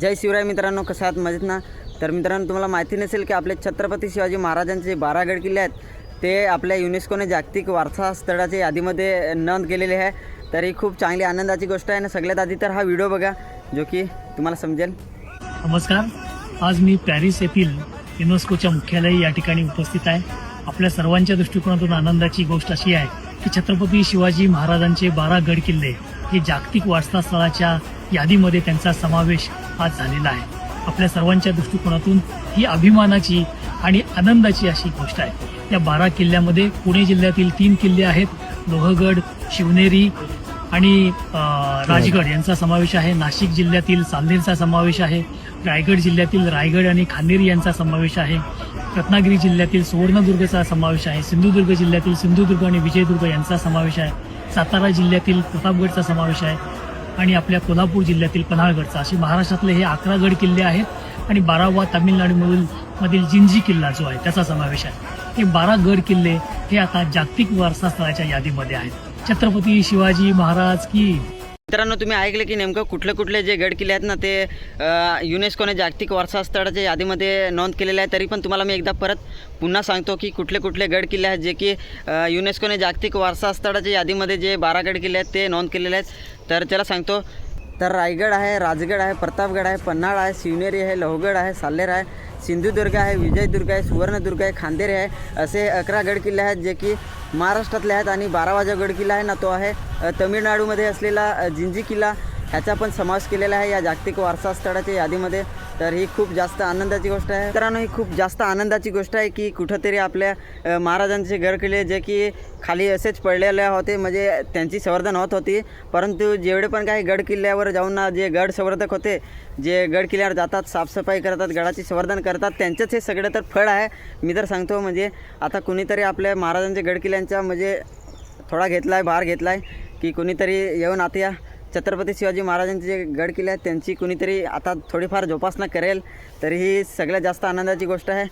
जय शिवराय मित्रांनो कसं आहात? मजेत ना? तर मित्रांनो तुम्हाला माहिती नसेल की आपले छत्रपती शिवाजी महाराजांचे जे बारागड किल्ले आहेत ते आपल्या युनेस्कोने जागतिक वारसा स्थळाच्या यादीमध्ये नोंद केलेले आहे. तर ही खूप चांगली आनंदाची गोष्ट आहे. आणि सगळ्यात आधी तर हा व्हिडिओ बघा जो की तुम्हाला समजेल. नमस्कार. आज मी पॅरिस येथील युनेस्कोच्या मुख्यालयी या ठिकाणी उपस्थित आहे. आपल्या सर्वांच्या दृष्टिकोनातून आनंदाची गोष्ट अशी आहे की छत्रपती शिवाजी महाराजांचे बारा गड किल्ले हे जागतिक वारसा स्थळाच्या यादीमध्ये त्यांचा समावेश आज झालेला आहे. आपल्या सर्वांच्या दृष्टिकोनातून ही अभिमानाची आणि आनंदाची अशी गोष्ट आहे. या बारा किल्ल्यामध्ये पुणे जिल्ह्यातील तीन किल्ले आहेत. लोहगड शिवनेरी आणि राजगड यांचा समावेश आहे. नाशिक जिल्ह्यातील चांदेरचा समावेश आहे. रायगड जिल्ह्यातील रायगड आणि खांदेरी यांचा समावेश आहे. रत्नागिरी जिल्ह्यातील सुवर्णदुर्गचा समावेश आहे. सिंधुदुर्ग जिल्ह्यातील सिंधुदुर्ग आणि विजयदुर्ग यांचा समावेश आहे. सातारा जिल्ह्यातील प्रतापगडचा समावेश आहे. आणि आपल्या कोल्हापूर जिल्ह्यातील पन्हाळगडचा असे महाराष्ट्रातले हे अकरा गड किल्ले आहेत आणि बारावा तामिळनाडूमधील मधील जिंजी किल्ला जो आहे त्याचा समावेश आहे. हे बारा गड किल्ले हे आता जागतिक वारसा स्थळाच्या यादीमध्ये आहेत. छत्रपती शिवाजी महाराज की मित्रांनो तुम्ही ऐकलं की नेमकं कुठले कुठले जे गड किल्ले आहेत ना ते युनेस्कोने जागतिक वारसास्थळाच्या यादीमध्ये नोंद केलेले आहे तरी पण तुम्हाला मी एकदा परत पुन्हा सांगतो की कुठले कुठले गड किल्ले आहेत जे की युनेस्कोने जागतिक वारसास्थळाच्या यादीमध्ये जे बारा गड किल्ले आहेत ते नोंद केलेले आहेत. तर त्याला सांगतो तर रायगड आहे राजगड आहे प्रतापगड आहे पन्हाळ आहे शिवनेरी आहे लोहगड आहे साल्हेर आहे सिंधुदुर्ग आहे विजयदुर्ग आहे सुवर्णदुर्ग आहे खांदेरी आहे असे अकरा गड किल्ले आहेत जे की महाराष्ट्रातले आहेत आणि बारावाजा गड किल्ला आहे ना तो आहे तमिळनाडूमध्ये असलेला जिंजी किल्ला. ह्याचा पण समावेश केलेला आहे या जागतिक वारसा स्थळाच्या यादीमध्ये. तर ही खूप जास्त आनंदाची गोष्ट आहे. मित्रांनो ही खूप जास्त आनंदाची गोष्ट आहे की कुठंतरी आपल्या महाराजांचे गडकिल्ले जे की खाली असेच पडलेले होते म्हणजे त्यांची संवर्धन होत होती. परंतु जेवढे पण काही गड किल्ल्यावर जाऊन ना जे गड संवर्धक होते जे गड किल्ल्यावर जातात साफसफाई करतात गडाची संवर्धन करतात त्यांचंच हे सगळं तर फळ आहे. मी तर सांगतो म्हणजे आता कुणीतरी आपल्या महाराजांच्या गड किल्ल्यांचा म्हणजे थोडा घेतला आहे भार घेतला आहे की कुणीतरी येऊन आता या छत्रपती शिवाजी महाराजांचे जे गड किल्ले आहेत त्यांची कुणीतरी आता थोडीफार जोपासना करेल तरी ही सगळ्यात जास्त आनंदाची गोष्ट आहे.